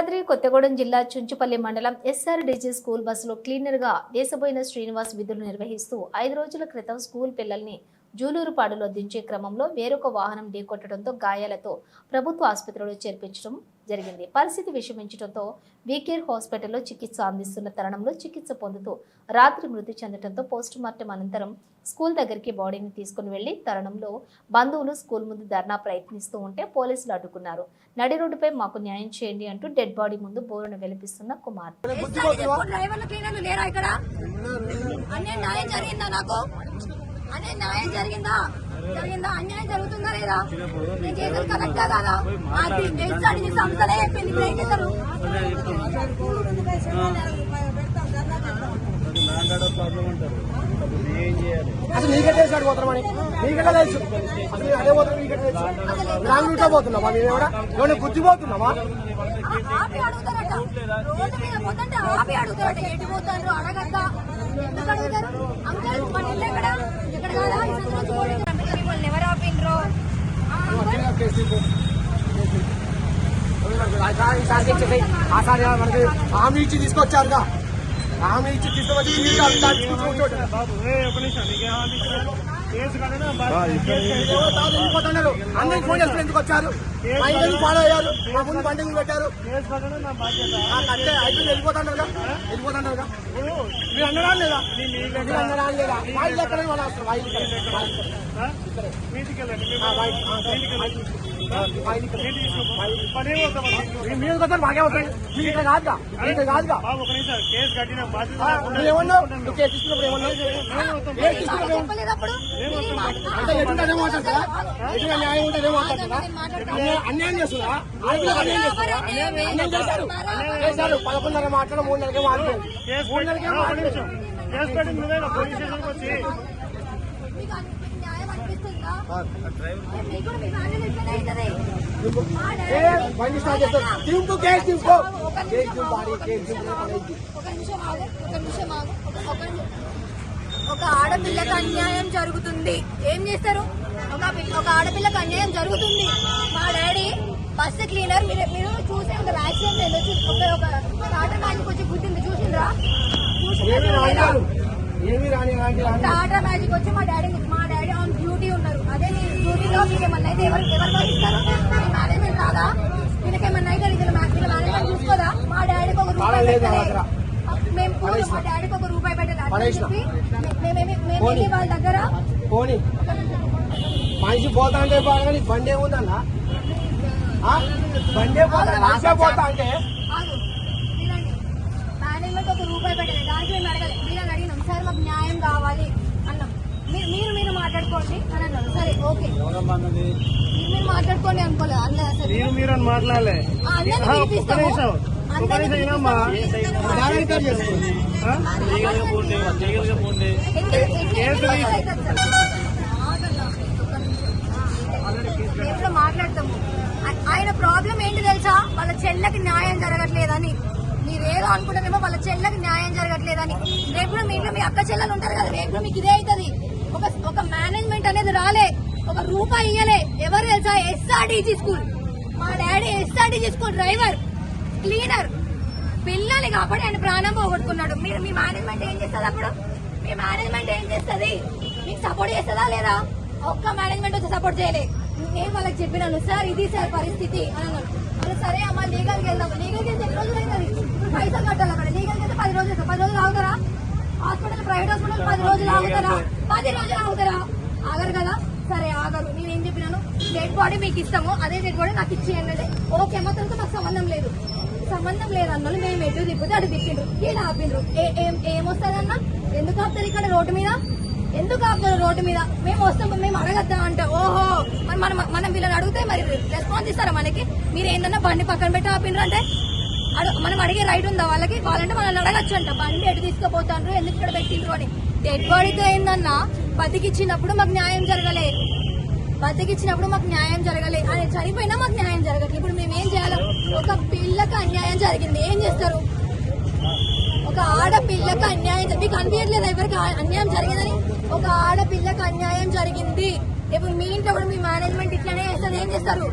యాదాద్రి కొత్తగూడెం జిల్లా చుంచుపల్లి మండలం SRDG school బస్సులో క్లీనర్గా దేశపోయిన శ్రీనివాస్ విధులు నిర్వహిస్తూ ఐదు రోజుల క్రితం స్కూల్ పిల్లల్ని జూలూరుపాడులో దించే క్రమంలో వేరొక వాహనం ఢీకొట్టడంతో గాయాలతో ప్రభుత్వ ఆసుపత్రిలో చేర్పించడం జరిగింది. పరిస్థితి విషమించడంతో వీకేర్ హాస్పిటల్లో చికిత్స అందిస్తున్న తరుణంలో చికిత్స పొందుతూ రాత్రి మృతి చెందడంతో పోస్టుమార్టం అనంతరం స్కూల్ దగ్గరికి బాడీని తీసుకుని వెళ్ళి తరుణంలో బంధువులు స్కూల్ ముందు ధర్నా ప్రయత్నిస్తూ ఉంటే పోలీసులు అడ్డుకున్నారు. నడి రోడ్డుపై మాకు న్యాయం చేయండి అంటూ డెడ్ బాడీ ముందు బోరును వెలిపిస్తున్న కుమార్. న్యాయం జరిగిందా నాకు? అనే న్యాయం జరిగిందా? జరిగిందా? అన్యాయం జరుగుతుందా లేదా? నేను చేసేది కరెక్టా కాదా? అది ఎస్ఆర్డీ సంస్థలే చెప్పింది ఇప్పుడు ఏం చేస్తారు అసలు నీకే? తెలిసాడు పోతున్నామని నీకెట్లా తెలుసు. అసలు నేను అదే పోతున్నా నీకెట్లా తెలుసు. రాంగ్ రూట్లో పోతున్నావా నేను ఎవడా? ఏమైనా గుర్తి పోతున్నావా ఆ- ఎవరు ఆపిండ్రో? ఆసారి మనకి హామీ ఇచ్చి తీసుకొచ్చారుగా. హామీ ఇచ్చి వెళ్ళిపోతున్నారు అందరికి ఫోన్ చేసుకుని ఎందుకు వచ్చారు మా ఇంటికి ఫాలో అయ్యారు మా ముందు బండి ముందు పెట్టారు అంటే అయితే వెళ్ళిపోతుంటారుగా ఇప్పుడు మీరు అన్నరా లేదా మీరు అన్నరా లేదా మా ఇల్లు ఎక్కడ వాళ్ళ అవసరం మా మీరు కదా అవుతాయి ఇక్కడ కాదుగా ఇక్కడ కాదుగా కేసు కట్టిన ఏమన్నావు నువ్వు కేసు ఏమన్నావు అంటే మాట్లాడతారా న్యాయం ఉంటే మాట్లాడతారా. అన్యాయం- ఆడపిల్లకి అన్యాయం చేశారు చేశారు పదకొండున్నర మాట్లాడ మూడు నెలలకే మాట్లాడు మూడు ఒక మాట్లాడు కేసు కట్టి నువ్వే పోలీస్ స్టేషన్కి వచ్చి. బండి స్టార్ట్ చేస్తారు తీసుకో కేసు తీసుకో. ఒక కేసు నిమిషం తీసుకో ఆగు, ఒక కేసు నిమిషం ఆగు. తీసుకో ఒక నిమిషం ఆగు, ఒక నిమిషం ఆగు. ఒక- ఒక నిమిషం. ఒక ఆడపిల్లకి అన్యాయం జరుగుతుంది. ఏం చేస్తారు? ఒక పిల్ల- ఒక ఆడపిల్లకి అన్యాయం జరుగుతుంది. మా డాడీ బస్సు క్లీనర్. మీరు మీరు చూసే ఒక యాక్సిడెంట్ ఏదో చూ- ఒక ఒక టాటా మ్యాజిక్ వచ్చి గుద్దింది చూసిండ్రా? టాటా మ్యాజిక్ వచ్చి మా డాడీ మా డాడీ ఆన్ డ్యూటీ ఉన్నారు అదే నీ డ్యూటీలో మీకు ఏమన్నా అయితే ఎవరు ఎవరు భరిస్తారు మీ మేనేజ్మెంట్ రాదా వీళ్ళకి ఏమన్నా అయితే వీళ్ళ మా- వీళ్ళ మేనేజ్మెంట్ చూసుకోదా? మా డాడీకి ఒక రూపాయి పడలేదు పెట్టలే. నా దగ్గర. మేము పడేసిన. మా డాడీకి ఒక రూపాయి పెట్టలేదు అని పడేసిన. చెప్పి మేమేమి మేము పోనీ. వాళ్ళ దగ్గర? పోనీ. మనిషి పోతా అంటే బాగా బండి ఏముందన్న? బండే పోతా పోతా అంటే? మేనేజ్మెంట్ ఒక రూపాయి పెట్టలేదు దానికి మేము అడగలేదు వీళ్ళని అడిగినాం. సార్ మాకు న్యాయం కావాలి అన్నాం మీరు మీరు మీరు మాట్లాడుకోండి అని అన్నారు సరే ఓకే. మీరు మాట్లాడుకోండి మీరు అని మాట్లాడలే. ఒక్క. నిమిషం. ఒక్క నిమిషం కేసు మాట్లాడతాము? ఆ- ఆయన ప్రాబ్లం ఏంటి తెలుసా? వాళ్ళ చెల్లెకి న్యాయం జరగట్లేదని. మీరేదో అనుకుంటారేమో వాళ్ళ చెల్లెకి న్యాయం జరగట్లేదని. రేపు మీ ఇంట్లో మీ అక్క చెల్లెలు ఉంటారు కదా రేపు మీకు ఇదే అవుతుంది. ఒక ఒక మేనేజ్మెంట్ అనేది రాలే. ఒక రూపాయి ఇయ్యలే. ఎవరు తెలుసా? ఎస్ఆర్డీజీ స్కూల్ మా daddy SRDG school driver cleaner పిల్లలు కాబట్టి ఆయన ప్రాణం పోగొట్టుకున్నాడు. మీరు మీ మేనేజ్మెంట్ ఏం చేస్తుంది అప్పుడు? మీ మేనేజ్మెంట్ ఏం చేస్తుంది? మీకు సపోర్ట్ చేస్తుందా లేదా? ఒక్క మేనేజ్మెంట్ వచ్చి సపోర్ట్ చేయలే. నేను వాళ్ళకి చెప్పినాను సార్ ఇది సార్ పరిస్థితి అని అన్నాను వాళ్ళు సరే అమ్మ లీగల్కి వెళ్దాం. లీగల్కి వెళ్తే ఎన్ని రోజులు అవుతుంది? ఇప్పుడు పైసలు కట్టాలి అక్కడ. లీగల్కి వెళ్తే పది రోజులు పది రోజులు ఆగుతారా? పది రోజులు ఆగుతారా? పది రోజులు ఆగుతారా? ఆగరు కదా? సరే ఆగరు. నేను ఏం చెప్పినాను? డెడ్ బాడీ మీకు ఇస్తాము. అదే డెడ్ బాడీ నాకు ఇచ్చి అన్నది. ఓకే మాత్రంతో మాకు సంబంధం లేదు. సంబంధం లేదు మేము ఎటు తిప్పితే అటు తిప్పిండ్రు ఇలా ఆపిండ్రు? ఏ- ఏం ఎందుకు ఆపుతారు ఇక్కడ రోడ్డు మీద? ఎందుకు ఆపుతారు రోడ్డు మీద? మేము వస్తాం మేము అడగద్దా అంటే. ఓహో! మరి మనం మనం వీళ్ళని అడిగితే మరి. రెస్పాన్స్ ఇస్తారా మనకి? మీరు ఏందన్నా బండి పక్కన పెట్టి ఆపిండ్రు అంటే మనం అడిగే రైట్ ఉందా వాళ్ళకి? వాళ్ళంటే మనల్ని అడగచ్చు అంట బండి ఎటు తీసుకుపోతాండ్రు? ఎందుకు ఇక్కడ పెట్టిండ్రు అని. డెడ్ బాడీతో ఏందన్నా? బతికిచ్చినప్పుడు మాకు న్యాయం జరగలే. బతికిచ్చినప్పుడు మాకు న్యాయం జరగలే. అని చనిపోయినా మాకు న్యాయం జరగట్లేదు ఇప్పుడు మేము ఏం చేయాలి? ఒక పిల్లకి అన్యాయం జరిగింది. ఏం చేస్తారు? ఒక ఆడపిల్లకి అన్యాయం మీకు అనిపించట్లేదు ఎవరికి అన్యాయం జరిగిందని? ఒక ఆడపిల్లకి అన్యాయం జరిగింది. ఇప్పుడు మీ ఇంట్లో కూడా మీ మేనేజ్మెంట్ ఇట్లానే చేస్తారు. ఏం చేస్తారు?